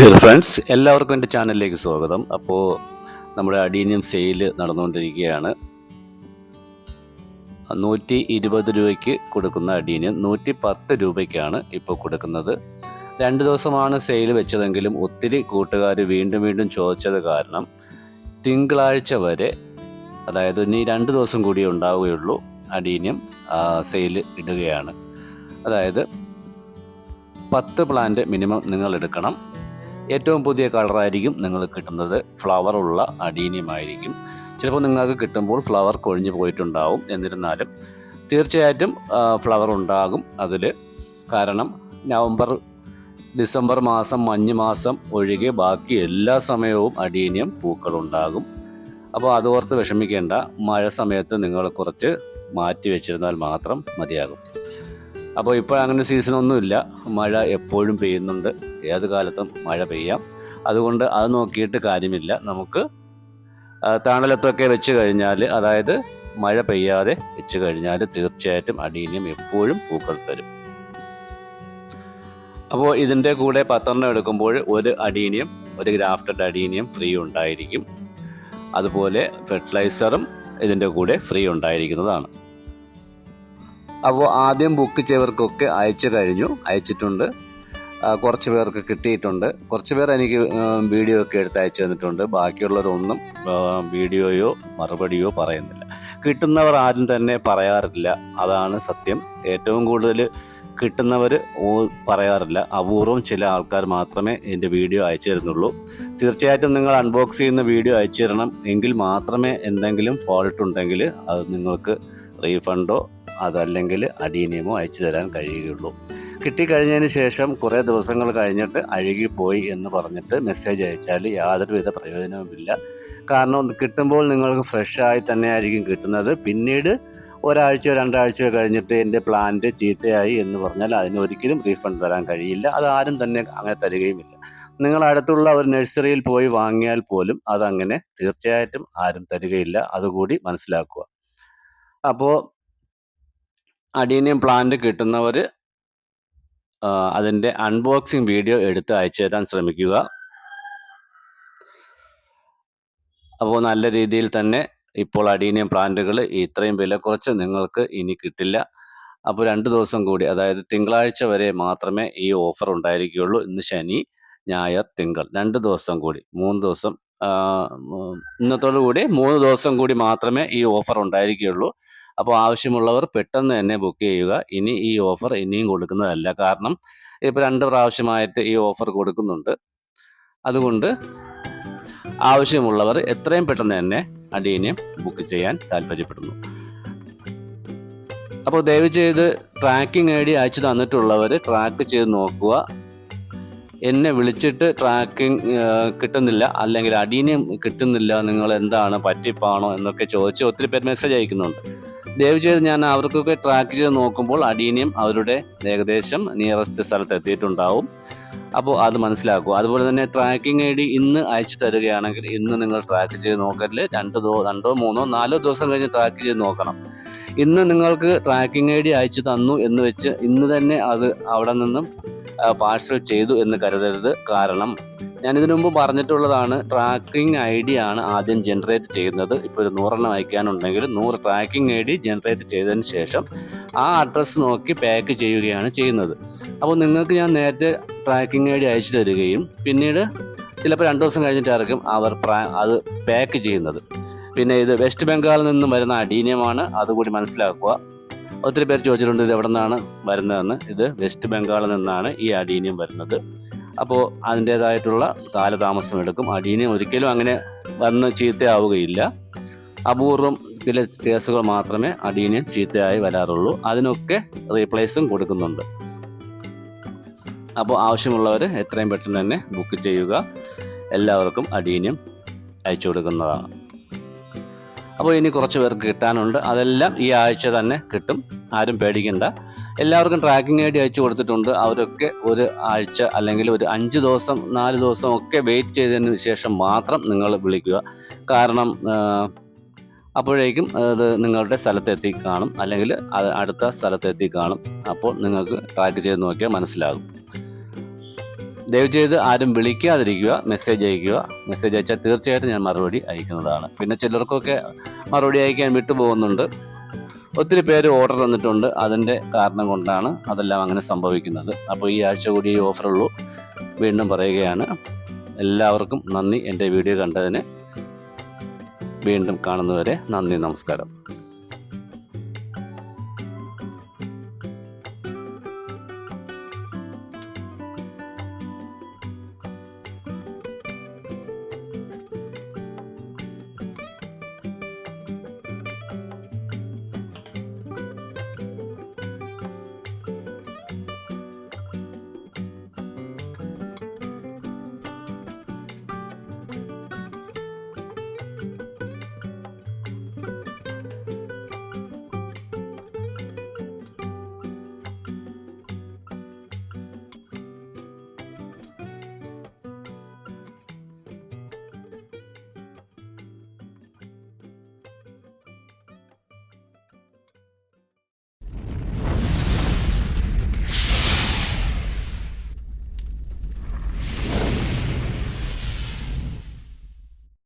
Friends എല്ലാവർക്കും എന്റെ ചാനലിലേക്ക് സ്വാഗതം. അപ്പോൾ നമ്മുടെ അഡീനിയം സെയിൽ നടന്നുകൊണ്ടിരിക്കുകയാണ്. നൂറ്റി ഇരുപത് രൂപയ്ക്ക് കൊടുക്കുന്ന അഡീനിയം നൂറ്റി പത്ത് രൂപയ്ക്കാണ് ഇപ്പോൾ കൊടുക്കുന്നത്. രണ്ട് ദിവസമാണ് സെയിൽ വെച്ചതെങ്കിലും ഒത്തിരി കൂട്ടുകാർ വീണ്ടും വീണ്ടും ചോദിച്ചത് കാരണം തിങ്കളാഴ്ച വരെ അതായത് ഇനി രണ്ട് ദിവസം കൂടി ഉണ്ടാവുകയുള്ളൂ അഡീനിയം സെയിൽ ഇടുകയാണ്. അതായത് പത്ത് പ്ലാന്റ് മിനിമം നിങ്ങൾ എടുക്കണം. ഏറ്റവും പുതിയ കളറായിരിക്കും നിങ്ങൾ കിട്ടുന്നത്. ഫ്ലവർ ഉള്ള അടീനിയമായിരിക്കും. ചിലപ്പോൾ നിങ്ങൾക്ക് കിട്ടുമ്പോൾ ഫ്ലവർ കൊഴിഞ്ഞു പോയിട്ടുണ്ടാവും. എന്നിരുന്നാലും തീർച്ചയായിട്ടും ഫ്ലവർ ഉണ്ടാകും അതിൽ കാരണം നവംബർ ഡിസംബർ മാസം മഞ്ഞ് മാസം ഒഴികെ ബാക്കി എല്ലാ സമയവും അടീനിയം പൂക്കളുണ്ടാകും അപ്പോൾ അതോർത്ത് വിഷമിക്കേണ്ട. മഴ സമയത്ത് നിങ്ങൾ കുറച്ച് മാറ്റി വെച്ചിരുന്നാൽ മാത്രം മതിയാകും. അപ്പോൾ ഇപ്പോൾ അങ്ങനെ സീസണൊന്നുമില്ല മഴ എപ്പോഴും പെയ്യുന്നുണ്ട്. ഏത് കാലത്തും മഴ പെയ്യാം. അതുകൊണ്ട് അത് നോക്കിയിട്ട് കാര്യമില്ല. നമുക്ക് താണലത്തൊക്കെ വെച്ച് കഴിഞ്ഞാൽ അതായത് മഴ പെയ്യാതെ വെച്ച് കഴിഞ്ഞാൽ തീർച്ചയായിട്ടും അടീനിയം എപ്പോഴും പൂക്കൾ തരും. അപ്പോൾ ഇതിന്റെ കൂടെ പത്തെണ്ണം എടുക്കുമ്പോൾ ഒരു അടീനിയം ഒരു ഗ്രാഫ്റ്റഡ് അടീനിയം ഫ്രീ ഉണ്ടായിരിക്കും. അതുപോലെ ഫെർട്ടിലൈസറും ഇതിന്റെ കൂടെ ഫ്രീ ഉണ്ടായിരിക്കുന്നതാണ്. അപ്പോൾ ആദ്യം ബുക്ക് ചെയ്തവർക്കൊക്കെ അയച്ചു കഴിഞ്ഞു. അയച്ചിട്ടുണ്ട്. കുറച്ച് പേർക്ക് കിട്ടിയിട്ടുണ്ട്. കുറച്ച് പേർ എനിക്ക് വീഡിയോ ഒക്കെ എടുത്ത് അയച്ചു തന്നിട്ടുണ്ട്. ബാക്കിയുള്ളവരൊന്നും വീഡിയോയോ മറുപടിയോ പറയുന്നില്ല. കിട്ടുന്നവർ ആരും തന്നെ പറയാറില്ല. അതാണ് സത്യം. ഏറ്റവും കൂടുതൽ കിട്ടുന്നവർ പറയാറില്ല. അപൂർവം ചില ആൾക്കാർ മാത്രമേ എന്റെ വീഡിയോ അയച്ചു തരുന്നുള്ളൂ. തീർച്ചയായിട്ടും നിങ്ങൾ അൺബോക്സ് ചെയ്യുന്ന വീഡിയോ അയച്ചു തരണം. എങ്കിൽ മാത്രമേ എന്തെങ്കിലും ഫോൾട്ട് ഉണ്ടെങ്കിൽ അത് നിങ്ങൾക്ക് റീഫണ്ടോ അതല്ലെങ്കിൽ അടിയനിയമോ അയച്ചു തരാൻ കഴിയുകയുള്ളൂ. കിട്ടിക്കഴിഞ്ഞതിന് ശേഷം കുറേ ദിവസങ്ങൾ കഴിഞ്ഞിട്ട് അഴുകിപ്പോയി എന്ന് പറഞ്ഞിട്ട് മെസ്സേജ് അയച്ചാൽ യാതൊരുവിധ പ്രയോജനവുമില്ല. കാരണം കിട്ടുമ്പോൾ നിങ്ങൾക്ക് ഫ്രഷായി തന്നെ ആയിരിക്കും കിട്ടുന്നത്. പിന്നീട് ഒരാഴ്ചയോ രണ്ടാഴ്ചയോ കഴിഞ്ഞിട്ട് എന്റെ പ്ലാന്റ് ചീത്തയായി എന്ന് പറഞ്ഞാൽ അതിന് ഒരിക്കലും റീഫണ്ട് തരാൻ കഴിയില്ല. അത് ആരും തന്നെ അങ്ങനെ തരികയുമില്ല. നിങ്ങൾ അടുത്തുള്ള ഒരു നഴ്സറിയിൽ പോയി വാങ്ങിയാൽ പോലും അതങ്ങനെ തീർച്ചയായിട്ടും ആരും തരികയില്ല. അതുകൂടി മനസ്സിലാക്കുക. അപ്പോൾ അഡീനിയം പ്ലാന്റ് കിട്ടുന്നവർ അതിന്റെ അൺബോക്സിംഗ് വീഡിയോ എടുത്ത് അയച്ചു തരാൻ ശ്രമിക്കുക. അപ്പോൾ നല്ല രീതിയിൽ തന്നെ ഇപ്പോൾ അഡീനിയം പ്ലാന്റുകൾ ഇത്രയും വില കുറച്ച് നിങ്ങൾക്ക് ഇനി കിട്ടില്ല. അപ്പോൾ രണ്ട് ദിവസം കൂടി അതായത് തിങ്കളാഴ്ച വരെ മാത്രമേ ഈ ഓഫർ ഉണ്ടായിരിക്കുകയുള്ളൂ. ഇന്ന് ശനി ഞായർ തിങ്കൾ. രണ്ട് ദിവസം കൂടി മൂന്ന് ദിവസം ഇന്നത്തോടു കൂടി മൂന്ന് ദിവസം കൂടി മാത്രമേ ഈ ഓഫർ ഉണ്ടായിരിക്കുകയുള്ളൂ. അപ്പോൾ ആവശ്യമുള്ളവർ പെട്ടെന്ന് തന്നെ ബുക്ക് ചെയ്യുക. ഇനി ഈ ഓഫർ ഇനിയും കൊടുക്കുന്നതല്ല. കാരണം ഇപ്പോൾ രണ്ട് പ്രാവശ്യമായിട്ട് ഈ ഓഫർ കൊടുക്കുന്നുണ്ട്. അതുകൊണ്ട് ആവശ്യമുള്ളവർ എത്രയും പെട്ടെന്ന് തന്നെ അടിയനെ ബുക്ക് ചെയ്യാൻ താല്പര്യപ്പെടുന്നു. അപ്പോൾ ദയവ് ചെയ്ത് ട്രാക്കിംഗ് ഐ ഡി അയച്ചു തന്നിട്ടുള്ളവർ ട്രാക്ക് ചെയ്ത് നോക്കുക. എന്നെ വിളിച്ചിട്ട് ട്രാക്കിംഗ് കിട്ടുന്നില്ല. അല്ലെങ്കിൽ അഡീനിയം കിട്ടുന്നില്ല. നിങ്ങൾ എന്താണ് പറ്റിപ്പാണോ എന്നൊക്കെ ചോദിച്ച് ഒത്തിരി പേര് മെസ്സേജ് അയക്കുന്നുണ്ട്. ദയവ് ചെയ്ത് ഞാൻ അവർക്കൊക്കെ ട്രാക്ക് ചെയ്ത് നോക്കുമ്പോൾ അഡീനിയം അവരുടെ ഏകദേശം നിയറസ്റ്റ് സ്ഥലത്ത് എത്തിയിട്ടുണ്ടാവും. അപ്പോൾ അത് മനസ്സിലാക്കുക. അതുപോലെ തന്നെ ട്രാക്കിംഗ് ഐ ഡി ഇന്ന് അയച്ചു തരികയാണെങ്കിൽ ഇന്ന് നിങ്ങൾ ട്രാക്ക് ചെയ്ത് നോക്കരുത്. രണ്ട് രണ്ടോ മൂന്നോ നാലോ ദിവസം കഴിഞ്ഞ് ട്രാക്ക് ചെയ്ത് നോക്കണം. ഇന്ന് നിങ്ങൾക്ക് ട്രാക്കിംഗ് ഐ ഡി അയച്ചു തന്നു എന്ന് വെച്ച് ഇന്ന് തന്നെ അത് അവിടെ നിന്നും പാഴ്സൽ ചെയ്തു എന്ന് കരുതരുത്. കാരണം ഞാൻ ഇതിനു മുമ്പ് പറഞ്ഞിട്ടുള്ളതാണ് ട്രാക്കിംഗ് ഐ ഡി ആണ് ആദ്യം ജനറേറ്റ് ചെയ്യുന്നത്. ഇപ്പോൾ ഒരു നൂറെണ്ണം അയക്കാനുണ്ടെങ്കിൽ നൂറ് ട്രാക്കിംഗ് ഐ ഡി ജനറേറ്റ് ചെയ്തതിന് ശേഷം ആ അഡ്രസ്സ് നോക്കി പാക്ക് ചെയ്യുകയാണ് ചെയ്യുന്നത്. അപ്പോൾ നിങ്ങൾക്ക് ഞാൻ നേരത്തെ ട്രാക്കിംഗ് ഐ ഡി അയച്ചു തരികയും പിന്നീട് ചിലപ്പോൾ രണ്ട് ദിവസം കഴിഞ്ഞിട്ടായിരിക്കും അവർ അത് പാക്ക് ചെയ്യുന്നത്. പിന്നെ ഇത് വെസ്റ്റ് ബംഗാളിൽ നിന്നും വരുന്ന അഡീനിയമാണ് അതുകൂടി മനസ്സിലാക്കുക. ഒത്തിരി പേർ ചോദിച്ചിട്ടുണ്ട് ഇത് എവിടെ നിന്നാണ് വരുന്നതെന്ന്. ഇത് വെസ്റ്റ് ബംഗാളിൽ നിന്നാണ് ഈ അഡീനിയം വരുന്നത്. അപ്പോൾ അതിന്റേതായിട്ടുള്ള കാലതാമസം എടുക്കും. അടീനെ ഒരിക്കലും അങ്ങനെ വന്ന് ചീത്തയാവുകയില്ല. അപൂർവം ചില കേസുകൾ മാത്രമേ അടീനെ ചീത്തയായി വരാറുള്ളൂ. അതിനൊക്കെ റീപ്ലേസും കൊടുക്കുന്നുണ്ട്. അപ്പോൾ ആവശ്യമുള്ളവർ എത്രയും പെട്ടെന്ന് തന്നെ ബുക്ക് ചെയ്യുക. എല്ലാവർക്കും അടീനും അയച്ചു കൊടുക്കുന്നതാണ്. അപ്പോൾ ഇനി കുറച്ച് പേർക്ക് കിട്ടാനുണ്ട്. അതെല്ലാം ഈ ആഴ്ച തന്നെ കിട്ടും. ആരും പേടിക്കണ്ട. എല്ലാവർക്കും ട്രാക്കിംഗ് ഐ ഡി അയച്ചു കൊടുത്തിട്ടുണ്ട്. അവരൊക്കെ ഒരു ആഴ്ച അല്ലെങ്കിൽ ഒരു അഞ്ച് ദിവസം നാല് ദിവസം ഒക്കെ വെയിറ്റ് ചെയ്തതിന് ശേഷം മാത്രം നിങ്ങൾ വിളിക്കുക. കാരണം അപ്പോഴേക്കും അത് നിങ്ങളുടെ സ്ഥലത്തെത്തി കാണും. അല്ലെങ്കിൽ അടുത്ത സ്ഥലത്തെത്തി കാണും. അപ്പോൾ നിങ്ങൾക്ക് ട്രാക്ക് ചെയ്ത് നോക്കിയാൽ മനസ്സിലാകും. ദയവ് ചെയ്ത് ആരും വിളിക്കാതിരിക്കുക. മെസ്സേജ് അയക്കുക. മെസ്സേജ് അയച്ചാൽ തീർച്ചയായിട്ടും ഞാൻ മറുപടി അയക്കുന്നതാണ്. പിന്നെ ചിലർക്കൊക്കെ മറുപടി അയക്കാൻ വിട്ടുപോകുന്നുണ്ട്. ഒത്തിരി പേര് ഓർഡർ തന്നിട്ടുണ്ട്. അതിന്റെ കാരണം കൊണ്ടാണ് അതെല്ലാം അങ്ങനെ സംഭവിക്കുന്നത്. അപ്പോൾ ഈ ആഴ്ച കൂടി ഈ ഓഫറുള്ളൂ വീണ്ടും പറയുകയാണ്. എല്ലാവർക്കും നന്ദി. എന്റെ വീഡിയോ കണ്ടതിന് വീണ്ടും കാണുന്നവരെ നന്ദി നമസ്കാരം.